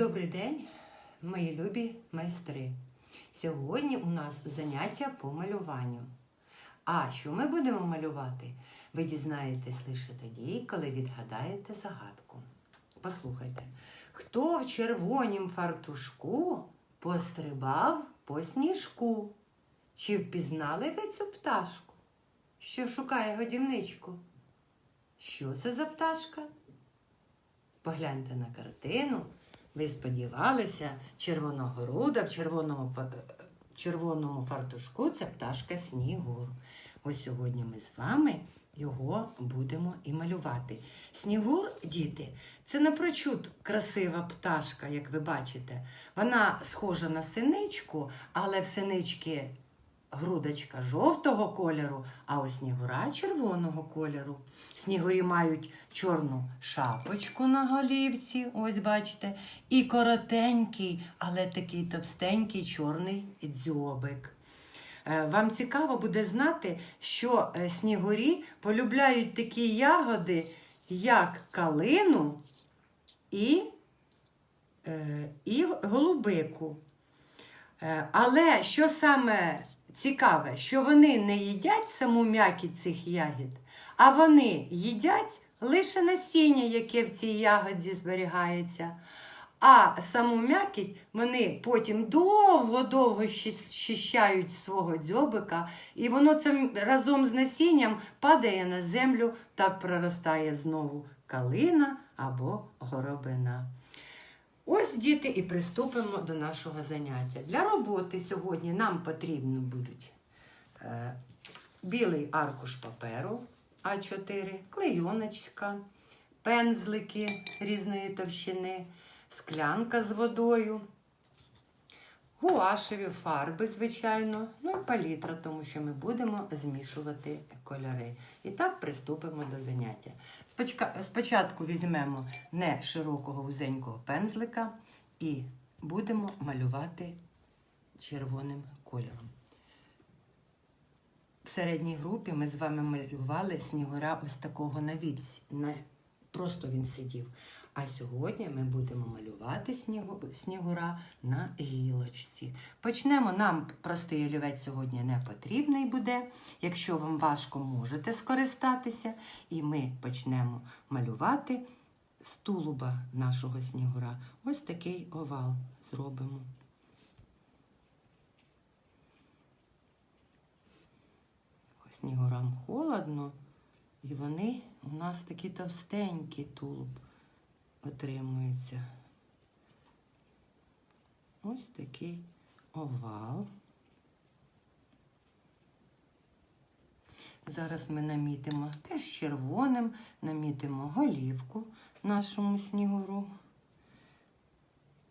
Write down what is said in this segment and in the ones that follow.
Добрий день, мої любі майстри. Сьогодні у нас заняття по малюванню. А що ми будемо малювати, ви дізнаєтесь лише тоді, коли відгадаєте загадку. Послухайте, хто в червонім фартушку пострибав по сніжку? Чи впізнали ви цю пташку, що шукає годівничку? Що це за пташка? Погляньте на картину. Ви сподівалися, червоногоруда в червоному, червоному фартушку це пташка Снігур. Ось сьогодні ми з вами його будемо і малювати. Снігур, діти, це напрочуд красива пташка, як ви бачите. Вона схожа на синичку, але в синички грудочка жовтого кольору, а у снігура червоного кольору. Снігурі мають чорну шапочку на голівці, ось бачите, і коротенький, але такий товстенький чорний дзьобик. Е, Вам цікаво буде знати, що е, снігурі полюбляють такі ягоди, як калину і, е, і голубику. Але що саме цікаве, що вони не їдять саму м'якість цих ягід, а вони їдять лише насіння, яке в цій ягоді зберігається. А саму м'якіть вони потім довго-довго щи- щищають свого дзьобика, і воно це разом з насінням падає на землю, так проростає знову калина або горобина. Ось діти і приступимо до нашого заняття. Для роботи сьогодні нам потрібно будуть е, білий аркуш паперу А4, клейоночка, пензлики різної товщини, склянка з водою, гуашеві фарби, звичайно, ну і палітра, тому що ми будемо змішувати кольори. І так приступимо до заняття. Спочатку візьмемо не широкого вузенького пензлика і будемо малювати червоним кольором. В середній групі ми з вами малювали снігура ось такого на відсь. На... Просто він сидів. А сьогодні ми будемо малювати снігу... снігура на гілочці. Почнемо. Нам простий олівець сьогодні не потрібний буде. Якщо вам важко, можете скористатися. І ми почнемо малювати з тулуба нашого снігура. Ось такий овал зробимо. Снігурам холодно, і вони у нас такі товстенькі тулуб отримується. Ось такий овал. Зараз ми намітимо теж червоним, намітимо голівку нашому снігуру.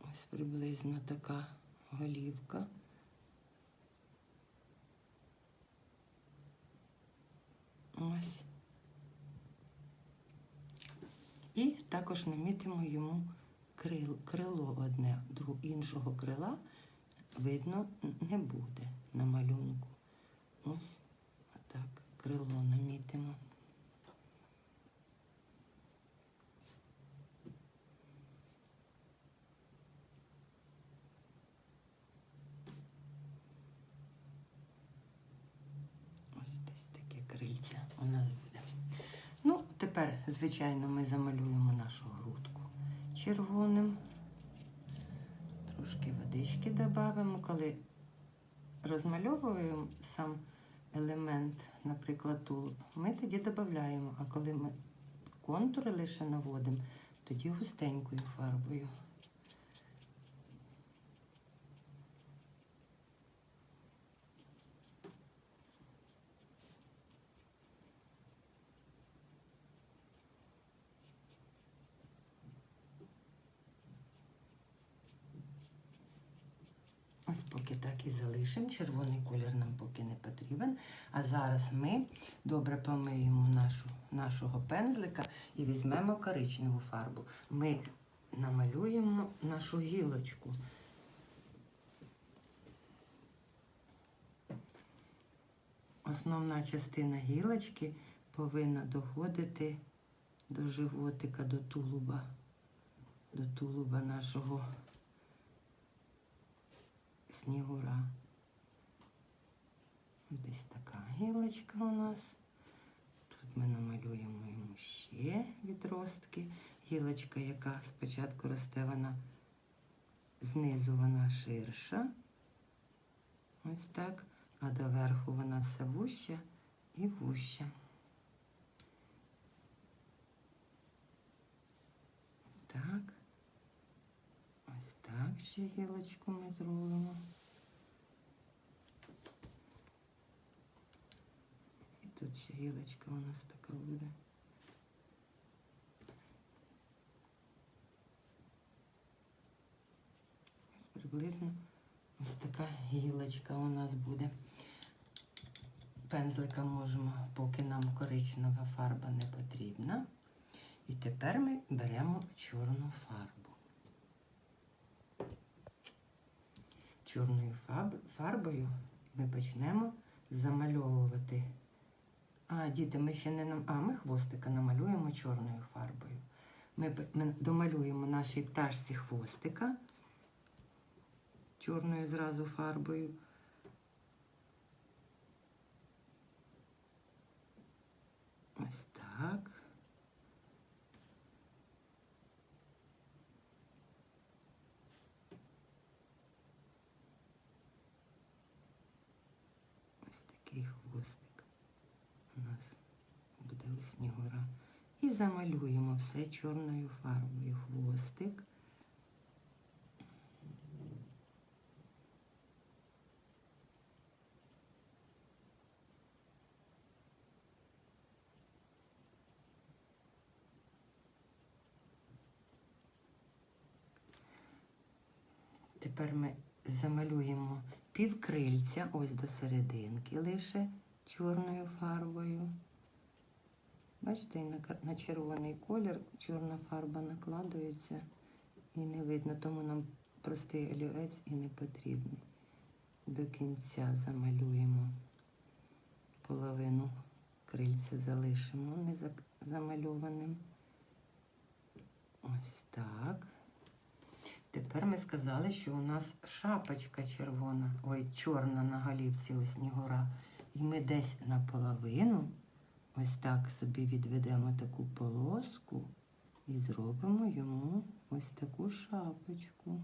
Ось приблизно така голівка. Ось. І також намітимо йому крил, крило одне, друг, іншого крила видно не буде на малюнку. Ось так, крило намітимо. Ось десь таке крильце у нас буде. Ну, тепер, звичайно, ми замалюємо нашу грудку червоним. Трошки водички додамо, коли розмальовуємо сам елемент, наприклад, тулуб, ми тоді додаємо, а коли ми контури лише наводимо, тоді густенькою фарбою. Ось поки так і залишимо. Червоний колір нам поки не потрібен. А зараз ми добре помиємо нашу, нашого пензлика і візьмемо коричневу фарбу. Ми намалюємо нашу гілочку. Основна частина гілочки повинна доходити до животика, до тулуба. до тулуба нашого снігура. Десь така гілочка у нас. Тут ми намалюємо йому ще відростки. Гілочка, яка спочатку росте, вона знизу вона ширша. Ось так. А доверху вона все вуща і вуща. Так. Ще гілочку ми зробимо. І тут ще гілочка у нас така буде. Ось приблизно ось така гілочка у нас буде. Пензлика можемо, поки нам коричнева фарба не потрібна. І тепер ми беремо чорну фарбу. Чорною фарбою ми почнемо замальовувати. А, діти, ми ще не нам. А, ми хвостика намалюємо чорною фарбою. Ми, ми домалюємо нашій пташці хвостика чорною зразу фарбою. Ось так. Ось хвостик у нас буде снігура. І замалюємо все чорною фарбою. Хвостик. Тепер ми замалюємо півкрильця, ось до серединки лише чорною фарбою. Бачите, на, червоний колір чорна фарба накладується і не видно, тому нам простий олівець і не потрібний. До кінця замалюємо половину крильця залишимо не замальованим. Ось. Тепер ми сказали, що у нас шапочка червона, ой, чорна на голівці у снігура. І ми десь наполовину ось так собі відведемо таку полоску і зробимо йому ось таку шапочку.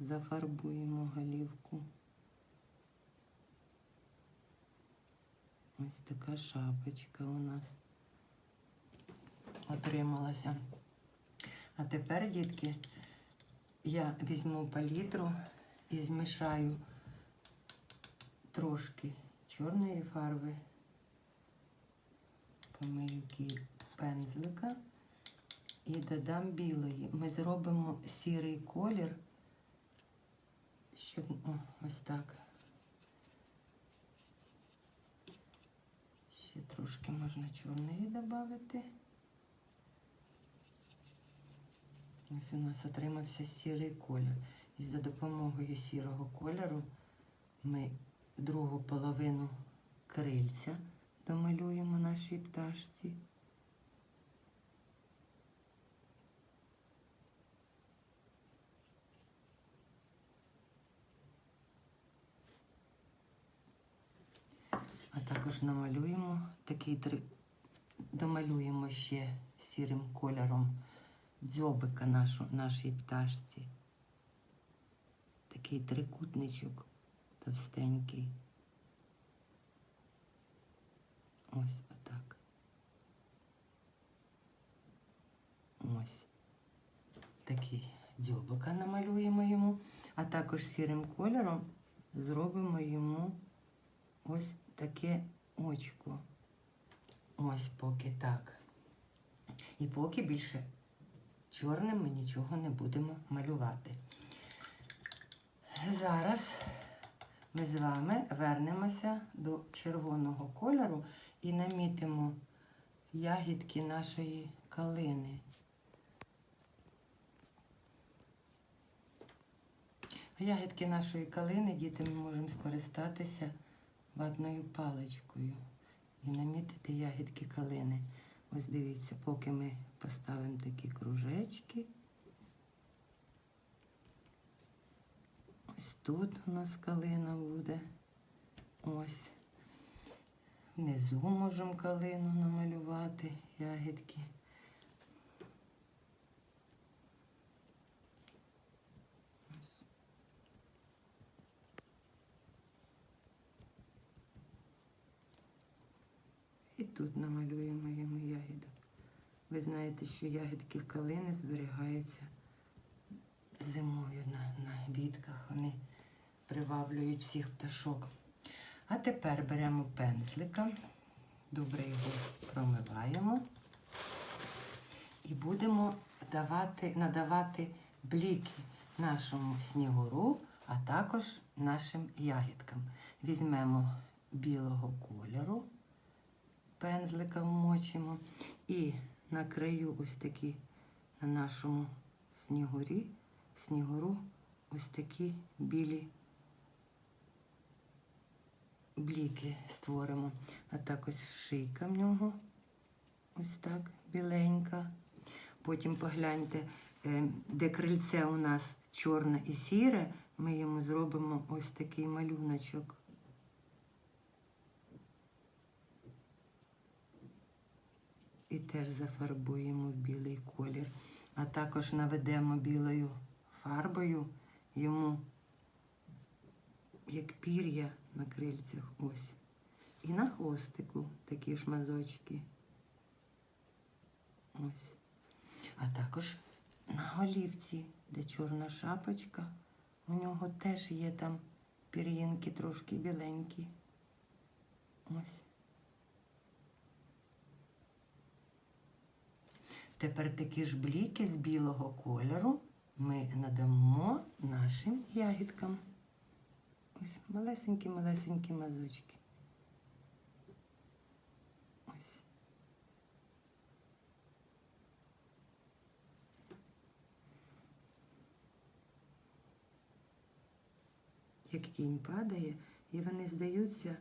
Зафарбуємо голівку. Ось така шапочка у нас отрималася. А тепер, дітки, я візьму палітру і змішаю трошки чорної фарби, помию пензлика і додам білої. Ми зробимо сірий колір, щоб о, ось так. Ще трошки можна чорної додати. Ось у нас отримався сірий колір. І за допомогою сірого кольору ми другу половину крильця домалюємо нашій пташці. А також намалюємо такий домалюємо ще сірим кольором дзьобика нашу, нашій пташці. Такий трикутничок товстенький. Ось отак. Ось. Такий дзьобика намалюємо йому, а також сірим кольором зробимо йому ось таке очко. Ось поки так. І поки більше чорним ми нічого не будемо малювати. Зараз ми з вами вернемося до червоного кольору і намітимо ягідки нашої калини. Ягідки нашої калини, діти, ми можемо скористатися ватною паличкою і намітити ягідки калини. Ось дивіться, поки ми поставимо такі кружечки. Ось тут у нас калина буде. Ось. Внизу можемо калину намалювати, ягідки. Ось. І тут намалюємо ягідок. Ви знаєте, що ягідки в калини зберігаються зимою на, на вітках. Вони приваблюють всіх пташок. А тепер беремо пензлика, добре його промиваємо і будемо давати, надавати бліки нашому снігуру, а також нашим ягідкам. Візьмемо білого кольору, пензлика вмочимо і на краю ось такі на нашому снігурі, снігуру ось такі білі бліки створимо. А так ось шийка в нього. Ось так, біленька. Потім погляньте, е, де крильце у нас чорне і сіре, ми йому зробимо ось такий малюночок. І теж зафарбуємо в білий колір. А також наведемо білою фарбою йому як пір'я на крильцях ось. І на хвостику такі ж мазочки. Ось. А також на голівці, де чорна шапочка, у нього теж є там пір'їнки трошки біленькі. Ось. Тепер такі ж бліки з білого кольору ми надамо нашим ягідкам. Ось малесенькі-малесенькі мазочки. Ось. Як тінь падає, і вони здаються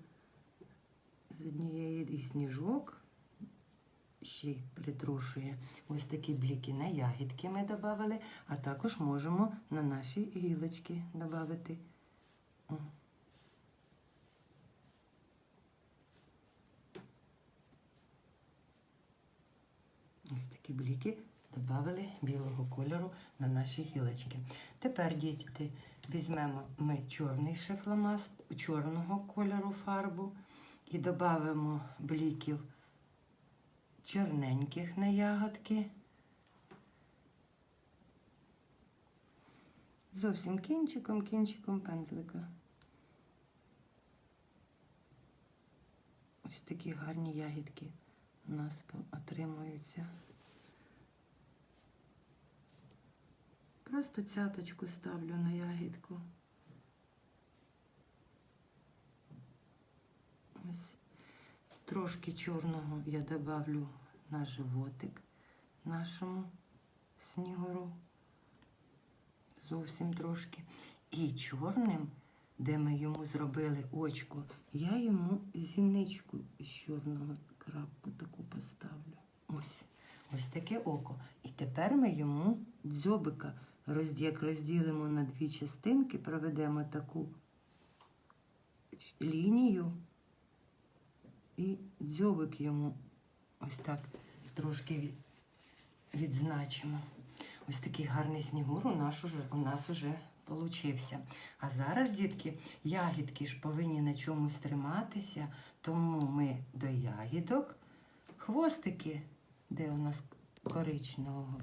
з однієї і сніжок ще й притрушує. Ось такі бліки на ягідки ми додали, а також можемо на наші гілочки додати. Ось такі бліки додали білого кольору на наші гілочки. Тепер, діти, візьмемо ми чорний шифломаст, чорного кольору фарбу і додамо бліків чорненьких на ягодки. Зовсім кінчиком, кінчиком пензлика. Ось такі гарні ягідки у нас отримуються. Просто цяточку ставлю на ягідку. Ось трошки чорного я добавлю на животик нашому снігуру. Зовсім трошки. І чорним, де ми йому зробили очко, я йому зіничку із чорного крапку таку поставлю. Ось. Ось таке око. І тепер ми йому дзьобика, як розділимо на дві частинки, проведемо таку лінію і дзьобик йому ось так трошки від- відзначимо. Ось такий гарний снігур у нас уже, у нас уже получився. А зараз, дітки, ягідки ж повинні на чомусь триматися, тому ми до ягідок хвостики, де у нас коричневого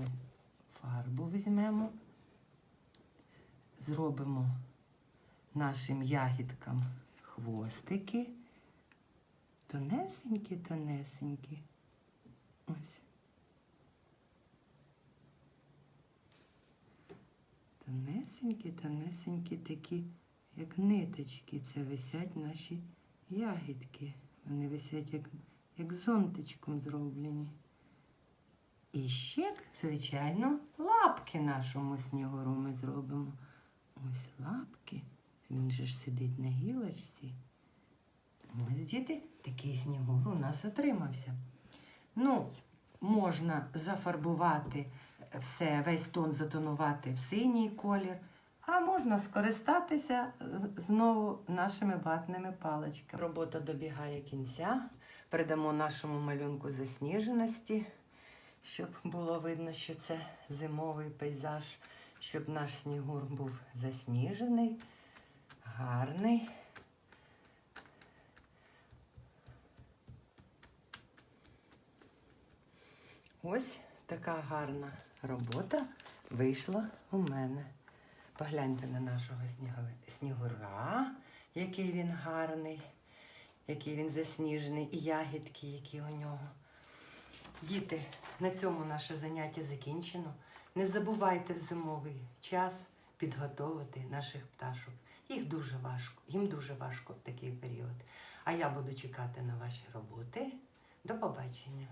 фарбу візьмемо, зробимо нашим ягідкам хвостики. Тонесенькі, тонесенькі. Ось. Тонесенькі, тонесенькі такі, як ниточки. Це висять наші ягідки. Вони висять як, як зонтичком зроблені. І ще, звичайно, лапки нашому снігуру ми зробимо. Ось лапки. Він же ж сидить на гілочці. Ось, діти, такий снігур у нас отримався. Ну, можна зафарбувати все, весь тон затонувати в синій колір, а можна скористатися знову нашими ватними паличками. Робота добігає кінця. Передамо нашому малюнку засніженості, щоб було видно, що це зимовий пейзаж, щоб наш снігур був засніжений, гарний. Ось така гарна робота вийшла у мене. Погляньте на нашого снігура, який він гарний, який він засніжений, і ягідки, які у нього. Діти, на цьому наше заняття закінчено. Не забувайте в зимовий час підготовити наших пташок. Їх дуже важко, їм дуже важко в такий період. А я буду чекати на ваші роботи. До побачення.